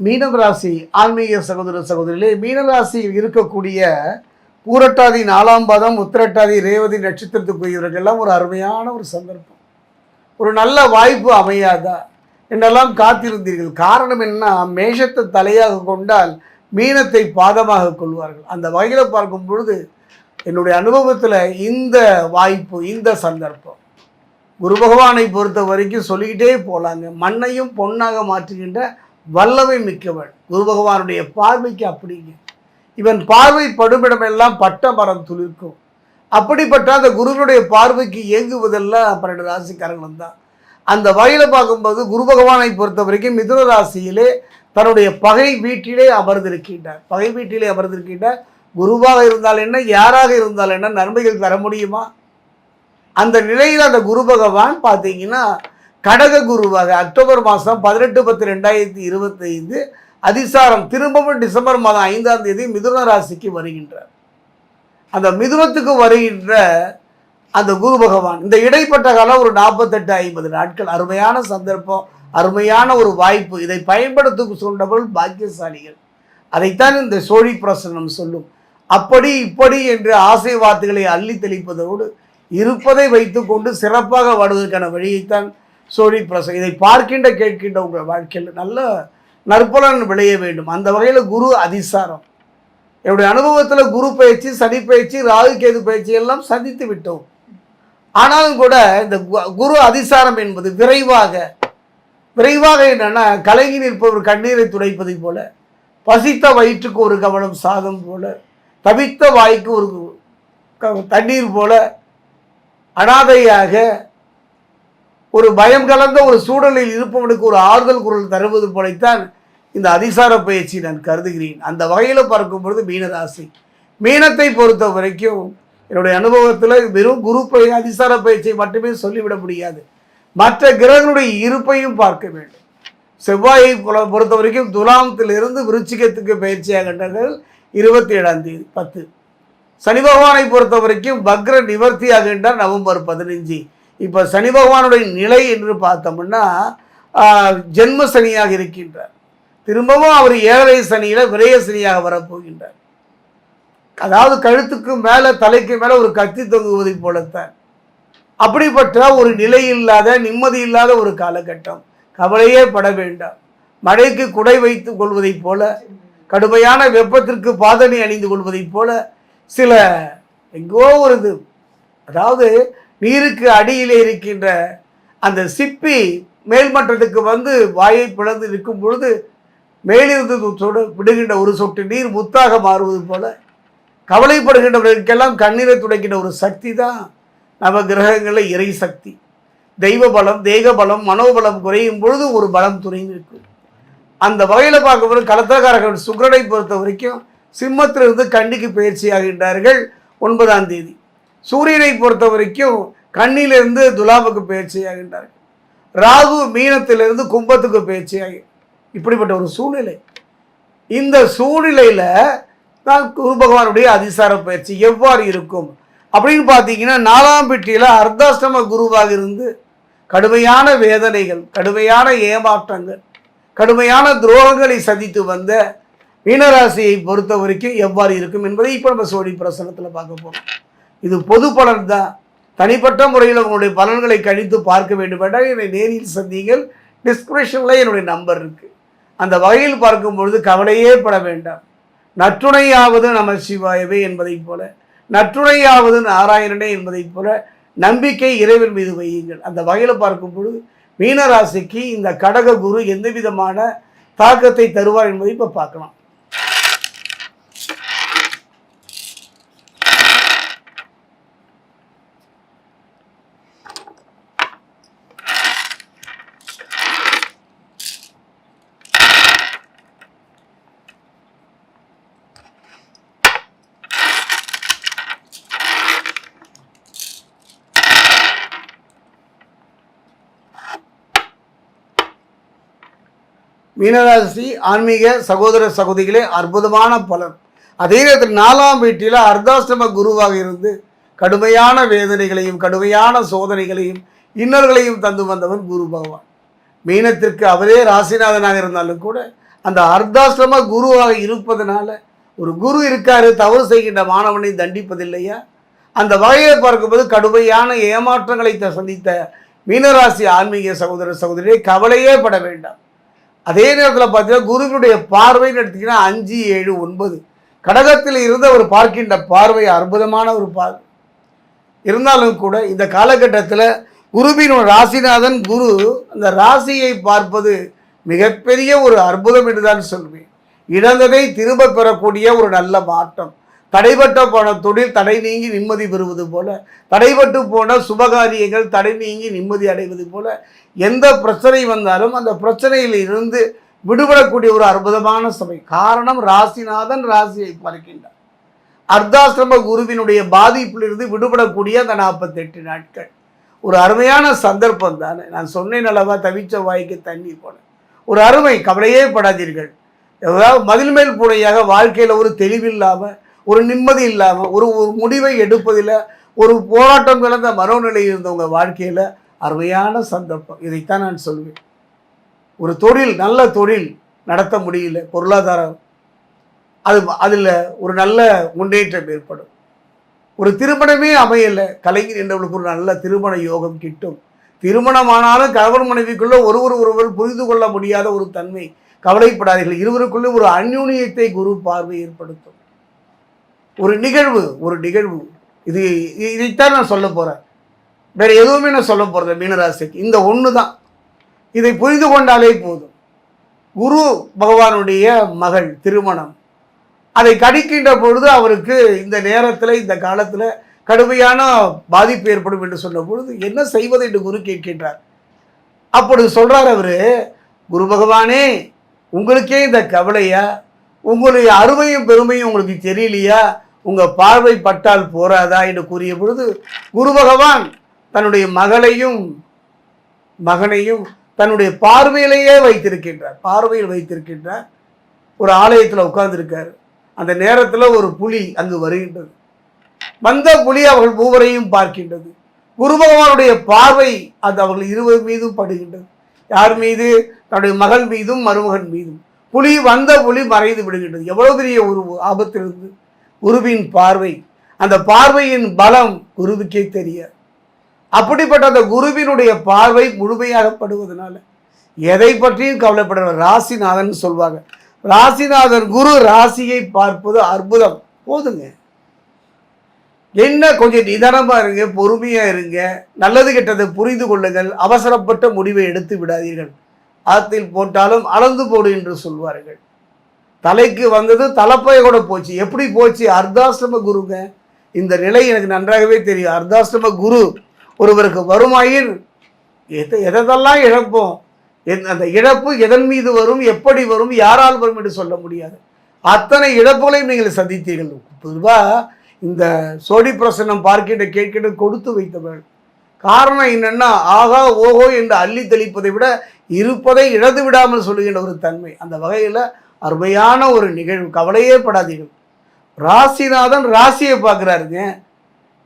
மீனராசி ஆன்மீக சகோதர சகோதரிகளே மீனராசியில் இருக்கக்கூடிய பூரட்டாதி நாலாம் பாதம் உத்திரட்டாதி ரேவதி நட்சத்திரத்துக்குரியவர்கள் எல்லாம் ஒரு அருமையான ஒரு சந்தர்ப்பம். ஒரு நல்ல வாய்ப்பு அமையாதா? என்றெல்லாம் காத்திருந்தீர்கள்? காரணம் என்ன? மேஷத்தை தலையாக கொண்டால் மீனத்தை பாதமாக கொள்வார்கள். அந்த வகையில் பார்க்கும் பொழுது என்னுடைய அனுபவத்தில் இந்த வாய்ப்பு இந்த சந்தர்ப்பம். குரு பகவானை பொறுத்த வரைக்கும் சொல்லிக்கிட்டே போகலாங்க மண்ணையும் பொன்னாக மாற்றுகின்ற வல்லமை மிக்கவன் குரு பகவானுடைய பார்வைக்கு அப்படிங்க. இவன் பார்வை படுமிடமெல்லாம் பட்ட மரம் துளிர்க்கும். அப்படிப்பட்ட அந்த குருவினுடைய பார்வைக்கு இயங்குவதெல்லாம் பன்னெண்டு ராசிக்காரங்களும் தான் அந்த வகையில் பார்க்கும்போது குரு பகவானை பொறுத்த வரைக்கும் மிதுன ராசியிலே தன்னுடைய பகை வீட்டிலே அமர்ந்திருக்கின்றார். பகை வீட்டிலே அமர்ந்திருக்கின்றார். குருவாக இருந்தால் என்ன யாராக இருந்தால் என்ன நன்மைகள் தர முடியுமா? அந்த நிலையில் அந்த குரு பகவான் பார்த்தீங்கன்னா கடக குருவாக அக்டோபர் மாதம் பதினெட்டு பத்து ரெண்டாயிரத்தி இருபத்தைந்து அதிசாரம். திரும்பவும் டிசம்பர் மாதம் ஐந்தாம் தேதி மிதுன ராசிக்கு வருகின்றார். அந்த மிதுனத்துக்கு வருகின்ற அந்த குரு பகவான் இந்த இடைப்பட்ட காலம் ஒரு நாற்பத்தெட்டு ஐம்பது நாட்கள். அருமையான சந்தர்ப்பம் அருமையான ஒரு வாய்ப்பு. இதை பயன்படுத்த சொன்னவர்கள் பாக்கியசாலிகள். அதைத்தான் இந்த சோழி பிரசனம் சொல்லும். அப்படி இப்படி என்று ஆசை வார்த்தைகளை அள்ளி தெளிப்பதோடு இருப்பதை வைத்துக்கொண்டு சிறப்பாக வாடுவதற்கான வழியைத்தான் சோழி பிரசனம் இதை பார்க்கின்ற கேட்கின்ற உங்கள் வாழ்க்கையில் நல்ல நற்பலன் விளைய வேண்டும். அந்த வகையில் குரு அதிசாரம். என்னுடைய அனுபவத்தில் குரு பயிற்சி சனி பயிற்சி ராகு கேது பயிற்சி எல்லாம் சந்தித்து விட்டோம். ஆனாலும் கூட இந்த கு- குரு அதிசாரம் என்பது விரைவாக விரைவாக என்னென்னா கலங்கி நிற்பவர் கண்ணீரை துடைப்பதை போல பசித்த வயிற்றுக்கு ஒரு கவனம் சாதம் போல தவித்த வாய்க்கு ஒரு க- தண்ணீர் போல அனாதையாக ஒரு பயம் கலந்த ஒரு சூழலில் இருப்பவனுக்கு ஒரு ஆறுதல் குரல் தருவது போலத்தான் இந்த அதிசார பயிற்சி நான் கருதுகிறேன். அந்த வகையில் பார்க்கும் பொழுது மீனராசி. மீனத்தை பொறுத்த வரைக்கும் என்னுடைய அனுபவத்தில் வெறும் குரு பயிர் அதிசார பயிற்சியை மட்டுமே சொல்லிவிட முடியாது. மற்ற கிரகங்களுடைய இருப்பையும் பார்க்க வேண்டும். செவ்வாயை பொறுத்த வரைக்கும் துலாமத்திலிருந்து விருச்சிகத்துக்கு பயிற்சியாகின்றார்கள் இருபத்தி ஏழாம் தேதி பத்து. சனி பகவானை பொறுத்த வரைக்கும் வக்ர நிவர்த்தி ஆகின்றார் நவம்பர் பதினஞ்சு. இப்போ சனி பகவானுடைய நிலை என்று பார்த்தோம்னா ஜென்ம சனியாக இருக்கின்றார். திரும்பவும் அவர் ஏழரை சனியில் விரைய சனியாக வரப்போகின்றார். அதாவது கழுத்துக்கு மேலே தலைக்கு மேலே ஒரு கத்தி தொங்குவதைப் போலத்தான். அப்படிப்பட்ட ஒரு நிலை இல்லாத நிம்மதி இல்லாத ஒரு காலகட்டம். கவலையே பட வேண்டாம். மழைக்கு குடை வைத்து கொள்வதைப் போல கடுமையான வெப்பத்திற்கு பாதனை அணிந்து கொள்வதைப் போல சில எங்கோ ஒரு இது. அதாவது நீருக்கு அடியில் இருக்கின்ற அந்த சிப்பி மேல்மட்டத்துக்கு வந்து வாயை பிளந்து நிற்கும் பொழுது மேலிருந்து சொடு விடுகின்ற ஒரு சொட்டு நீர் முத்தாக மாறுவது போல கவலைப்படுகின்றவர்களுக்கெல்லாம் கண்ணீரை துடைக்கின்ற ஒரு சக்தி தான் நவ கிரகங்களில் இறை சக்தி. தெய்வ பலம் தேக பலம் மனோபலம் குறையும் பொழுது ஒரு பலம் துணை நிற்கும். அந்த வகையில் பார்க்கும்போது கலத்தக்காரர்கள் சுக்கரனை பொறுத்த வரைக்கும் சிம்மத்திலிருந்து கண்டிக்கு பயிற்சி ஆகின்றார்கள் ஒன்பதாம் தேதி. சூரியனை பொறுத்த வரைக்கும் கண்ணிலிருந்து துலாபுக்கு பேச்சு ஆகின்றார்கள் ராகு மீனத்திலிருந்து கும்பத்துக்கு பேச்சு ஆகி இப்படிப்பட்ட ஒரு சூழ்நிலை. இந்த சூழ்நிலையில் தான் குரு பகவானுடைய அதிசார பயிற்சி எவ்வாறு இருக்கும்? அப்படின்னு பார்த்தீங்கன்னா நாலாம் பெட்டியில் அர்த்தாஷ்டம குருவாக இருந்து கடுமையான வேதனைகள் கடுமையான ஏமாற்றங்கள் கடுமையான துரோகங்களை சந்தித்து வந்த மீனராசியை பொறுத்த வரைக்கும் எவ்வாறு இருக்கும் என்பதை இப்போ நம்ம சோழி பிரசனத்தில் பார்க்க போகிறோம் இது பொது பலன் தான் தனிப்பட்ட முறையில் உங்களுடைய பலன்களை கணித்து பார்க்க வேண்டும் என்றால் என்னை நேரில் சந்திங்கள் டிஸ்கிரிப்ஷனில் என்னுடைய நம்பர் இருக்குது அந்த வகையில் பார்க்கும் பொழுது கவலையே பட வேண்டாம். நற்றுணையாவது நம சிவாயவே என்பதைப் போல நற்றுணையாவது நாராயணனே என்பதைப் போல நம்பிக்கை இறைவன் மீது வையுங்கள். அந்த வகையில் பார்க்கும் பொழுது மீனராசிக்கு இந்த கடக குரு எந்த விதமான தாக்கத்தை தருவார் என்பதை இப்போ பார்க்கலாம். மீனராசி ஆன்மீக சகோதர சகோதரிகளே அற்புதமான பலன். அதே நேரத்தில் நாலாம் வீட்டில் அர்த்தாசிரம குருவாக இருந்து கடுமையான வேதனைகளையும் கடுமையான சோதனைகளையும் இன்னல்களையும் தந்து வந்தவன் குரு பகவான். மீனத்திற்கு அவரே ராசிநாதனாக இருந்தாலும் கூட அந்த அர்த்தாசிரம குருவாக இருப்பதனால ஒரு குரு இருக்காரு தவறு செய்கின்ற மாணவனை தண்டிப்பதில்லையா? அந்த வகையை பார்க்கும்போது கடுமையான ஏமாற்றங்களை த- சந்தித்த மீனராசி ஆன்மீக சகோதர சகோதரியை கவலையே பட வேண்டாம். அதே நேரத்தில் பார்த்தீங்கன்னா குருவினுடைய பார்வைன்னு எடுத்தீங்கன்னா அஞ்சு ஏழு ஒன்பது. கடகத்தில் இருந்து அவர் பார்க்கின்ற பார்வை அற்புதமான ஒரு பார்வை இருந்தாலும் கூட இந்த காலகட்டத்தில் குருவின் ராசிநாதன் குரு அந்த ராசியை பார்ப்பது மிகப்பெரிய ஒரு அற்புதம் என்று தான் சொல்வேன். இழந்ததை திரும்ப பெறக்கூடிய ஒரு நல்ல மாற்றம். தடைபட்ட போன தொழில் தடை நீங்கி நிம்மதி பெறுவது போல தடைபட்டு போன சுபகாரியங்கள் தடை நீங்கி நிம்மதி அடைவது போல எந்த பிரச்சனை வந்தாலும் அந்த பிரச்சனையில் இருந்து விடுபடக்கூடிய ஒரு அற்புதமான சபை காரணம் ராசிநாதன் ராசியை பார்க்கின்றார். அர்த்தாசிரம குருவினுடைய பாதிப்பிலிருந்து விடுபடக்கூடிய அந்த நாற்பத்தெட்டு நாட்கள். ஒரு அருமையான சந்தர்ப்பம் தானே. நான் சொன்னேன் அளவாக தவிச்ச வாய்க்கு தண்ணி போன ஒரு அருமை கவலையே படாதீர்கள். ஏதாவது மதில் மேல் பூனையாக வாழ்க்கையில் ஒரு தெளிவில்லாமல் ஒரு நிம்மதி இல்லாமல் ஒரு ஒரு முடிவை எடுப்பதில் ஒரு போராட்டம் கலந்த மனோநிலை இருந்தவங்க வாழ்க்கையில் அருமையான சந்தர்ப்பம். இதைத்தான் நான் சொல்வேன். ஒரு தொழில் நல்ல தொழில் நடத்த முடியல பொருளாதாரம் அது அதில் ஒரு நல்ல முன்னேற்றம் ஏற்படும். ஒரு திருமணமே அமையலை கலைஞர் என்றவர்களுக்கு ஒரு நல்ல திருமண யோகம் கிட்டும். திருமணமானாலும் கணவன் மனைவிக்குள்ளே ஒருவர் ஒருவர் புரிந்து கொள்ள முடியாத ஒரு தன்மை கவலைப்படாதீர்கள். இருவருக்குள்ளே ஒரு அந்யூனியத்தை குரு பார்வை ஏற்படுத்தும். ஒரு நிகழ்வு ஒரு நிகழ்வு. இது இதைத்தான் நான் சொல்ல போகிறேன் வேறு எதுவுமே நான் சொல்ல போகிறது மீனராசிக்கு. இந்த ஒன்று தான் இதை புரிந்து கொண்டாலே போதும். குரு பகவானுடைய மகள் திருமணம். அதை கடிக்கின்ற பொழுது அவருக்கு இந்த நேரத்தில் இந்த காலத்தில் கடுமையான பாதிப்பு ஏற்படும் என்று சொன்ன பொழுது என்ன செய்வது? என்று குரு கேட்கின்றார். அப்பொழுது சொல்கிறார் அவர் குரு பகவானே உங்களுக்கே இந்த கவலையா? உங்களுடைய அருமையும் பெருமையும் உங்களுக்கு தெரியலையா? உங்கள் பார்வை பட்டால் போராதா என்று கூறிய பொழுது குரு பகவான் தன்னுடைய மகளையும் மகனையும் தன்னுடைய பார்வையிலேயே வைத்திருக்கின்றார். பார்வையில் வைத்திருக்கின்றார் ஒரு ஆலயத்தில் உட்கார்ந்துருக்கார். அந்த நேரத்தில் ஒரு புலி அங்கு வருகின்றது. வந்த புலி அவர்கள் மூவரையும் பார்க்கின்றது. குரு பகவானுடைய பார்வை அது அவர்கள் இருவர் மீதும் படுகின்றது. யார் மீது? தன்னுடைய மகள் மீதும் மருமகன் மீதும். புலி வந்த புலி மறைந்து விடுகின்றது. எவ்வளோ பெரிய ஒரு ஆபத்திலிருந்து குருவின் பார்வை. அந்த பார்வையின் பலம் குருவுக்கே தெரியாது அப்படிப்பட்ட அந்த குருவினுடைய பார்வை முழுமையாகப்படுவதனால எதை பற்றியும் கவலைப்படுற ராசிநாதன் சொல்வாங்க. ராசிநாதன் குரு ராசியை பார்ப்பது அற்புதம். போதுங்க. என்ன கொஞ்சம் நிதானமாக இருங்க பொறுமையாக இருங்க. நல்லது கெட்டதை புரிந்து கொள்ளுங்கள். அவசரப்பட்ட முடிவை எடுத்து விடாதீர்கள். ஆத்தில் போட்டாலும் அளந்து போடு என்று சொல்வார்கள். தலைக்கு வந்தது தலைப்பைய கூட போச்சு. எப்படி போச்சு? அர்த்தாசிரம குருங்க. இந்த நிலை எனக்கு நன்றாகவே தெரியும். அர்த்தாசிரம குரு ஒருவருக்கு வருமாயின் எதை எதெல்லாம் இழப்போம்? என்- அந்த இழப்பு எதன் மீது வரும்? எப்படி வரும்? யாரால் வரும் என்று சொல்ல முடியாது. அத்தனை இழப்புகளையும் நீங்கள் சந்தித்தீர்கள். பொதுவாக இந்த சோடி பிரசன்னம் பார்க்கிட்ட கேட்கிட்ட கொடுத்து வைத்தவர்கள். காரணம் என்னென்னா ஆகா ஓஹோ என்று அள்ளி தெளிப்பதை விட இருப்பதை இழந்து விடாமல் சொல்லுகின்ற ஒரு தன்மை. அந்த வகையில் அருமையான ஒரு நிகழ்வு. கவலையே படாதீர்கள். ராசிநாதன் ராசியை பார்க்குறாருங்க.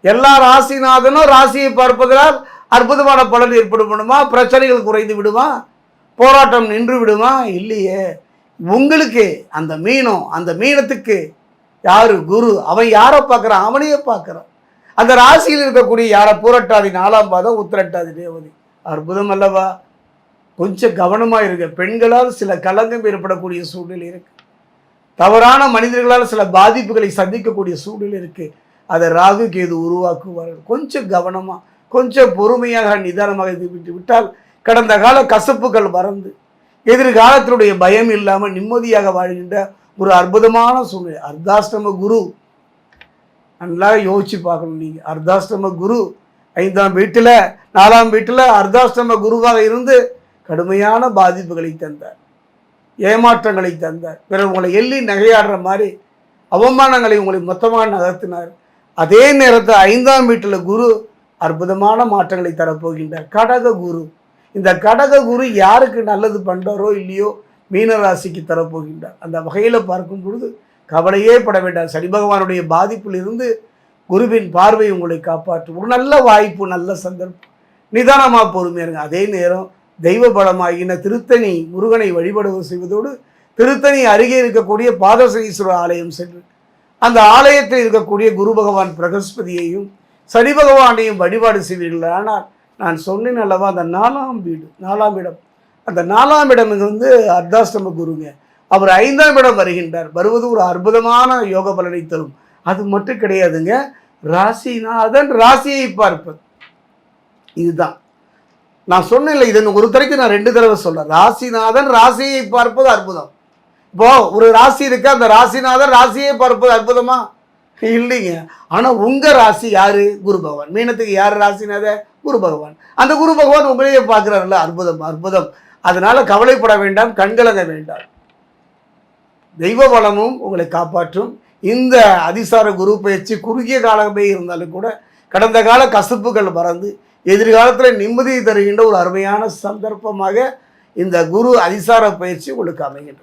எல்லா ராசிநாதனும் ராசியை பார்ப்பதனால் அற்புதமான பலன் ஏற்படுமா பிரச்சனைகள் குறைந்து விடுமா? போராட்டம் நின்று விடுமா? இல்லையே. உங்களுக்கு அந்த மீனம் அந்த மீனத்துக்கு யார்? குரு. அவன் யாரை பார்க்குறான்? அவனையே பார்க்குறான். அந்த ராசியில் இருக்கக்கூடிய யாரை? பூரட்டாதி நாலாம் பாதம் உத்திரட்டாதி தேவதி. அற்புதம் அல்லவா? கொஞ்சம் கவனமாக இருங்க. பெண்களால் சில கலங்கம் ஏற்படக்கூடிய சூழ்நிலை இருக்கு. தவறான மனிதர்களால் சில பாதிப்புகளை சந்திக்கக்கூடிய சூழ்நிலை இருக்கு. அதை ராகு கேது உருவாக்குவார்கள். கொஞ்சம் கவனமாக கொஞ்சம் பொறுமையாக நிதானமாக இது விட்டு விட்டால் கடந்த கால கசப்புகள் மறந்து எதிர்காலத்தினுடைய பயம் இல்லாமல் நிம்மதியாக வாழ்கின்ற ஒரு அற்புதமான சூழ்நிலை. அர்த்தாஷ்டம குரு. நல்லா யோசிச்சு பார்க்கணும் நீங்கள் அர்த்தாஷ்டம குரு ஐந்தாம் வீட்டில் நாலாம் வீட்டில் அர்த்தாஷ்டம குருவாக இருந்து கடுமையான பாதிப்புகளை தந்தார். ஏமாற்றங்களை தந்தார். பிறர் உங்களை எள்ளி நகையாடுற மாதிரி அவமானங்களை உங்களை மொத்தமாக நகர்த்தினார். அதே நேரத்தில் ஐந்தாம் வீட்டில் குரு அற்புதமான மாற்றங்களை தரப்போகின்றார். கடக குரு. இந்த கடக குரு யாருக்கு நல்லது பண்ணுறாரோ இல்லையோ மீனராசிக்கு தரப்போகின்றார். அந்த வகையில் பார்க்கும் பொழுது கவலையே பட வேண்டாம். சனி பகவானுடைய பாதிப்பிலிருந்து குருவின் பார்வை உங்களை காப்பாற்றும். ஒரு நல்ல வாய்ப்பு நல்ல சந்தர்ப்பம். நிதானமாக பொறுமையாக இருங்க. அதே நேரம் தெய்வ பலமாகின திருத்தணி முருகனை வழிபடுவது செய்வதோடு திருத்தணி அருகே இருக்கக்கூடிய பாதசனீஸ்வரர் ஆலயம் சென்று அந்த ஆலயத்தில் இருக்கக்கூடிய குரு பகவான் பிரகஸ்பதியையும் சனி பகவானையும் வழிபாடு செய்வீர்கள். ஆனால் நான் சொன்னேன் அல்லவா அந்த நாலாம் வீடு நாலாம் இடம். அந்த நாலாம் இடம் வந்து அர்த்தாஷ்டம குருங்க. அவர் ஐந்தாம் இடம் வருகின்றார். வருவது ஒரு அற்புதமான யோக பலனை தரும். அது மட்டும் கிடையாதுங்க ராசிநாதன் ராசியை பார்ப்பது. இதுதான். நான் சொன்னேன்ல இதன் ஒரு தடவைக்கு நான் ரெண்டு தடவை சொல்கிறேன் ராசிநாதன் ராசியை பார்ப்பது அற்புதம். இப்போ ஒரு ராசி இருக்கு அந்த ராசிநாதன் ராசியை பார்ப்பது அற்புதமா? இல்லைங்க. ஆனால் உங்கள் ராசி யார்? குரு பகவான். மீனத்துக்கு யார் ராசினாத குரு பகவான். அந்த குரு பகவான் உங்களையே பார்க்குறாருல்ல அற்புதம் அற்புதம். அதனால் கவலைப்பட வேண்டாம் கண்கலங்க வேண்டாம். தெய்வ பலமும் உங்களை காப்பாற்றும். இந்த அதிசார குரு பயிற்சி குறுகிய காலமே இருந்தாலும் கூட கடந்த கால கசப்புகள் மறந்து எதிர்காலத்தில் நிம்மதியை தருகின்ற ஒரு அருமையான சந்தர்ப்பமாக இந்த குரு அதிசார பயிற்சி உங்களுக்கு அமைகின்றது.